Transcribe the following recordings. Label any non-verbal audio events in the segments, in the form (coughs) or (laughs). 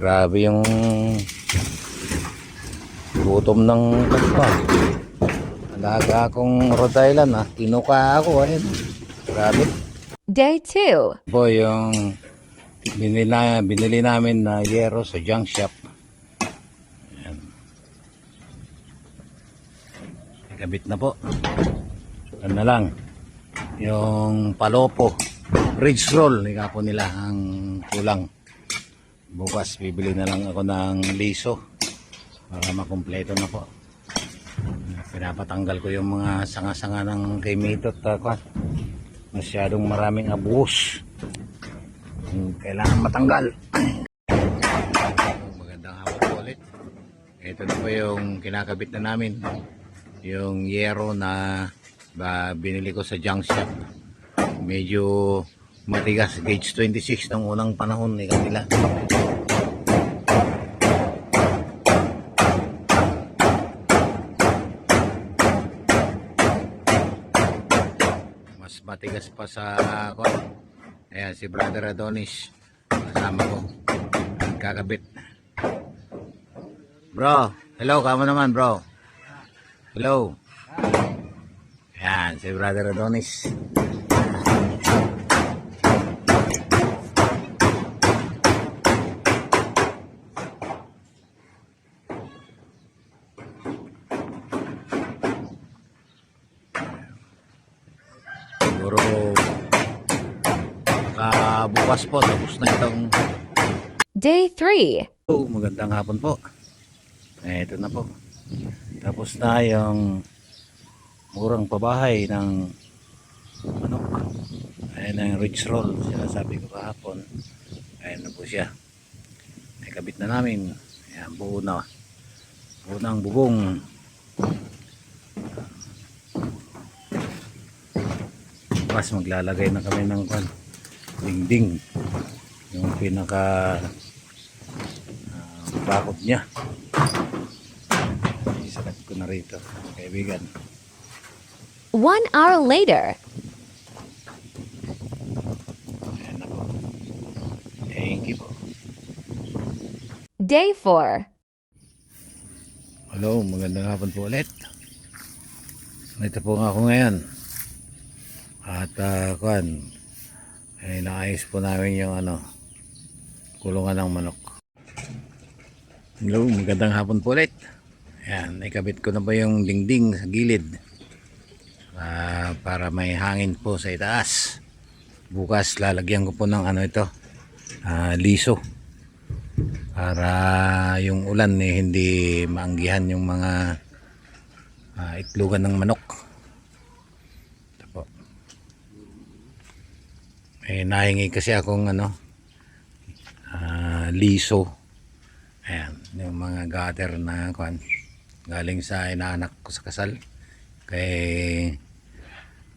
Grabe yung gutom ng kapwa. Alaga akong Rhode Island ah. Tinuka ako ayun. Grabe. Day 2. Po yung binili, na, binili namin na yero sa junk shop. Ayan. Kabit na po. Ano na lang. Yung palopo. Ridge roll. Ika po nila ang kulang. Bukas bibili na lang ako ng liso. Para makumpleto na po. Pinapatanggal ko yung mga sanga-sanga ng kay Mito at uh, masyadong maraming. Yung Kailangan matanggal. (coughs) Magandang hapon po ulit. Ito na po yung kinakabit na namin. Yung yero na ba, binili ko sa junk shop. Medyo matigas. Gauge 26 ng unang panahon ni kanila. Mas matigas pa sa ako. Ayan, si Brother Adonis. Kasama ko. Kakabit. Bro, hello, kamo naman bro. Hello. Ayan, si Brother Adonis. Siguro baka bukas po tapos na itong Day 3. Oh, magandang hapon po. Eh, ito na po. Tapos na yung murang pabahay ng manok. Ayan na yung ridge roll. Sinasabi ko kahapon. Ayan na po siya. Nakabit na namin. Ayan, buo na. Buo na ang bubong. Bukas maglalagay na kami ng kwan. Dingding. Yung pinaka ah, bakod niya. Isalat ko na rito, kaibigan. One hour later. Ayan na po. Thank you po. Day 4. Hello, magandang hapon po ulit. Ito po nga ako ngayon. At uh, kuan, ay naayos po namin yung ano, kulungan ng manok. Hello, magandang hapon po ulit. Ayan, ikabit ko na ba yung dingding sa gilid. Ah, para may hangin po sa itaas. Bukas lalagyan ko po ng ano ito, ah, liso. Para yung ulan eh, hindi maanggihan yung mga ah, itlogan ng manok. Ito po. Eh, nahingi kasi akong ano, ah, liso. Ayan, yung mga gutter na kwan, galing sa inaanak ko sa kasal. Kay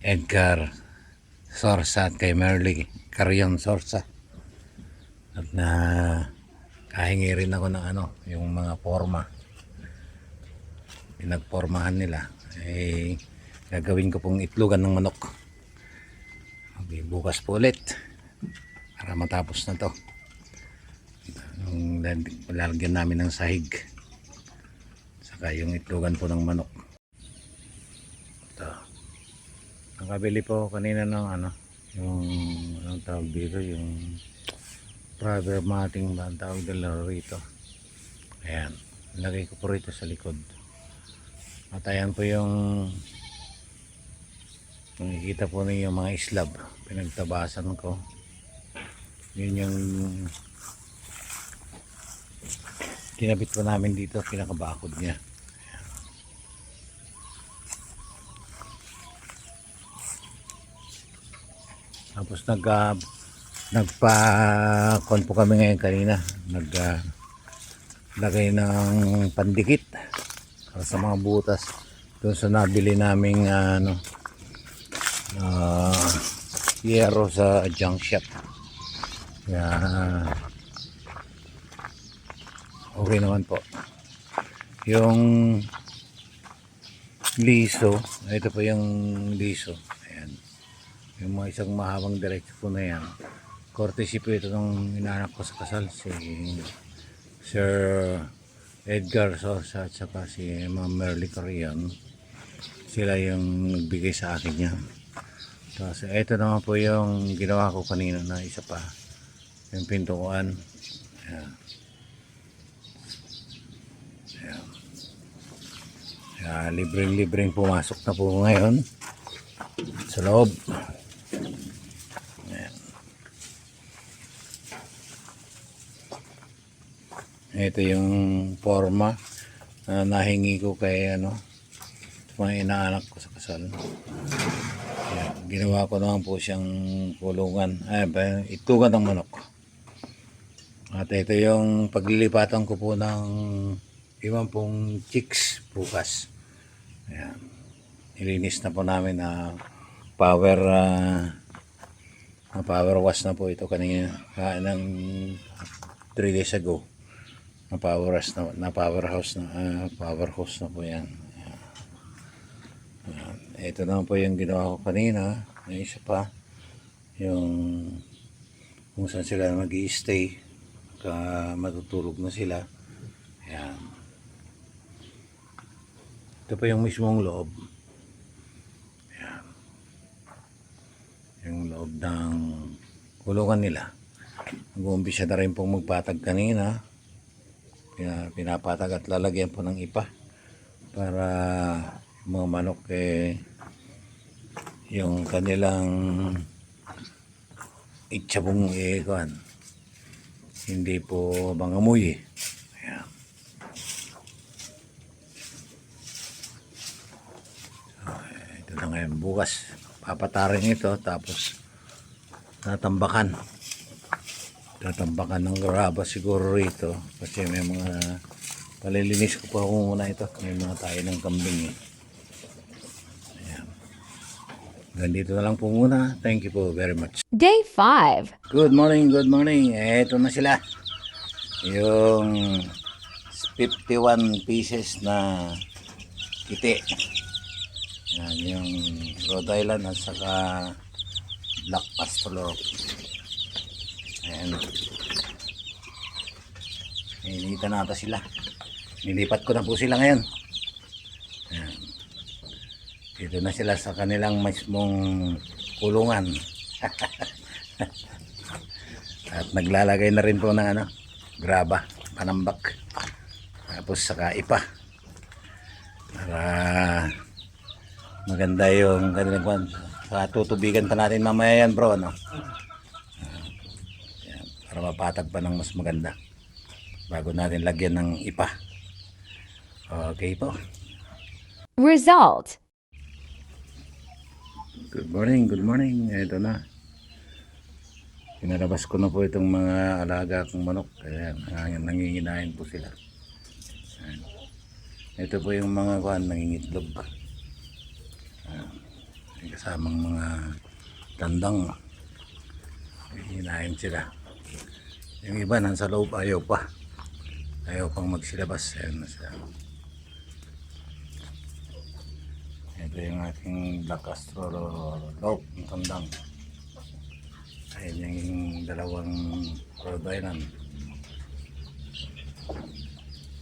Edgar Sorsa at kay Merly Carion Sorsa. At na kahingi rin ako ng ano, yung mga forma. Pinagpormahan nila. Eh, gagawin ko pong itlogan ng manok. Okay, bukas po ulit. Para matapos na to. Lal- lalagyan namin ng sahig. Saka yung itlogan po ng manok. Ito. Nakabili po kanina ng ano, yung anong tawag dito, yung brother mating ba ang tawag nila rito. Ayan. Lagay ko po rito sa likod. At ayan po yung nakikita po ninyo mga islab. Pinagtabasan ko. Yun yung kinabit po namin dito pinakabakod niya. Tapos nag uh, nagpa kon po kami ngayon kanina. Nag ah, lagay ng pandikit para sa mga butas doon sa nabili naming ah, ano uh, yero sa junk shop. Kaya okay naman po. Yung liso, ito po yung liso. Ayan. Yung mga isang mahabang diretso po na yan. Courtesy po ito ng inanak ko sa kasal, si Sir Edgar Sosa at saka si Ma'am Merly Carion sila yung nagbigay sa akin yan tapos ito naman po yung ginawa ko kanina na isa pa yung pintuan Ayan. Ayan. Ayan, libreng-libreng pumasok na po ngayon sa loob. Ayan. Ito yung forma na nahingi ko kay ano, mga inaanak ko sa kasal. Ginawa ko naman po siyang kulungan, ay, itugan ng manok. At ito yung paglilipatan ko po ng ibang pong chicks bukas. Ayan. Nilinis na po namin na power ah, na power wash na po ito kanina ah, ng 3 days ago. Na power wash na, na powerhouse na ah, power hose na po yan. Ito naman po yung ginawa ko kanina. May isa pa yung kung saan sila mag stay ka matutulog na sila. Ayan. Ito pa yung mismong loob. Ayan. Yung loob ng kulungan nila. Nag-uumpisa na rin pong magpatag kanina. Pina- Pinapatag at lalagyan po ng ipa para mga manok eh yung kanilang itsabong eh kuwan, hindi po mangamoy eh. Ayan. Ito na ngayon bukas papatarin ito tapos tatambakan tatambakan ng graba siguro rito kasi may mga palilinis ko pa muna ito may mga tayo ng kambing eh. Ayan. Ganito na lang po muna thank you po very much Day 5. Good morning, good morning. Eto na sila. Yung 51 pieces na kiti. Yan, yung Rhode Island at saka Black Pastor. Ayan. Inita na ata sila. Nilipat ko na po sila ngayon. Dito na sila sa kanilang mismong kulungan. At naglalagay na rin po ng ano, graba, panambak. Tapos saka ipa. Para maganda yung kanilang kwan. Sa tutubigan pa natin mamaya yan bro? Ah, yan, para mapatag pa ng mas maganda. Bago natin lagyan ng ipa. Okay po. Result. Good morning, good morning. Ito na. Pinalabas ko na po itong mga alaga kong manok. Ayan, nang- nanginginain po sila. Ayan. Ito po yung mga kuhan, nangingitlog. Ayan. Kasamang mga tandang. Hinahin sila. Yung iba nasa loob ayaw pa. Ayaw pang magsilabas. Ayan na sila. Ito yung ating Black Astro Lope, yung tandang. Ayan yung dalawang Rhode Island.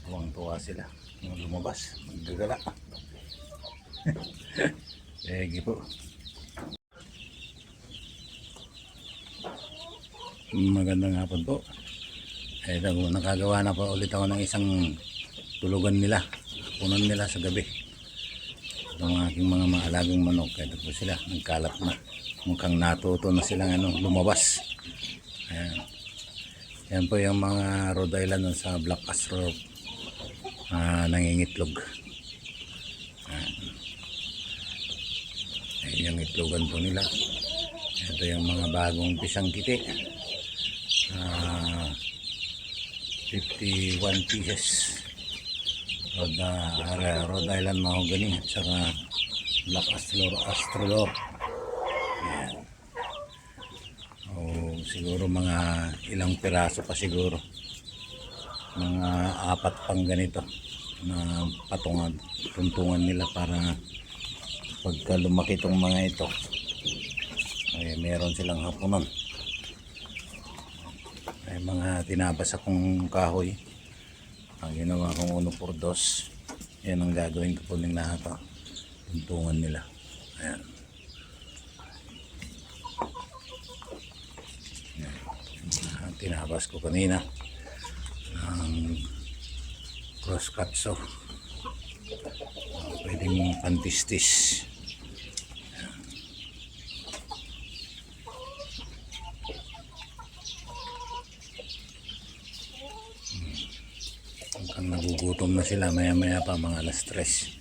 Tuwang-tuwa sila. Yung lumabas, magdagala. (laughs) Egi po. Magandang hapon po. Ito, nakagawa na po ulit ako ng isang tulugan nila. Punan nila sa gabi ng aking mga maalagang manok. Ito po sila, nagkalat na. Mukhang natuto na silang ano, lumabas. Ayan. Yan po yung mga Rhode Island sa Black Astro ah, nangingitlog. Ayan. Ayan yung itlogan po nila. Ito yung mga bagong pisang kiti. Ah, 51 pieces. Rhode, uh, Rhode Island Mahogany at saka Black Astrolor Astrolor. Yan o siguro mga ilang piraso pa siguro. Mga apat pang ganito na patungan tuntungan nila para pagka lumaki itong mga ito ay meron silang hapunan. Ay mga tinabas akong kahoy Ang ginawa kong uno por dos. Yan ang gagawin ko po ng. Oh. Tuntungan nila. Ayan. Ang tinabas ko kanina. Ang cross cut so. Pwedeng pantistis. Mukhang nagugutom na sila maya maya pa mga alas tres.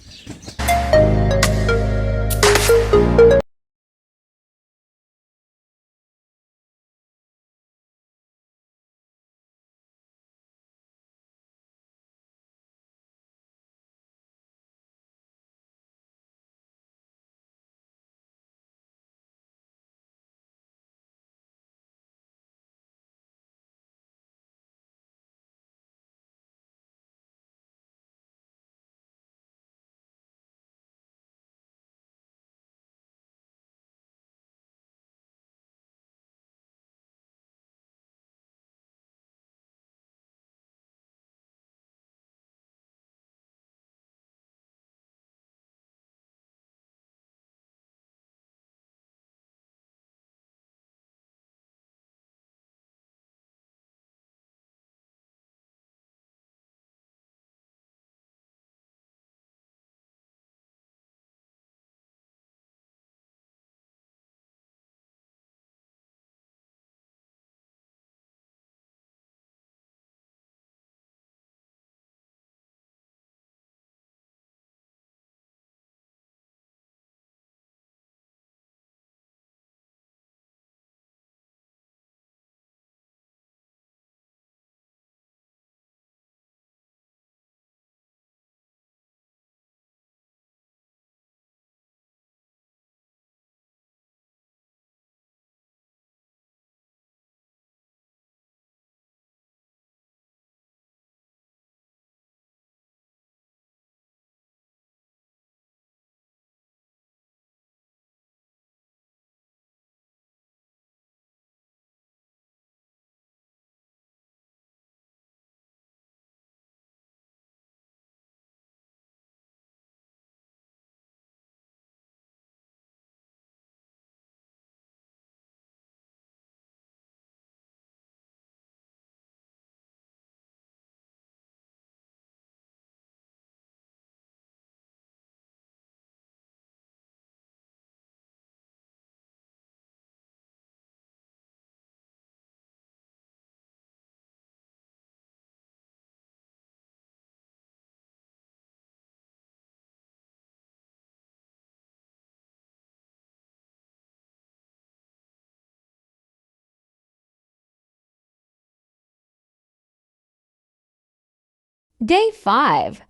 Day 5.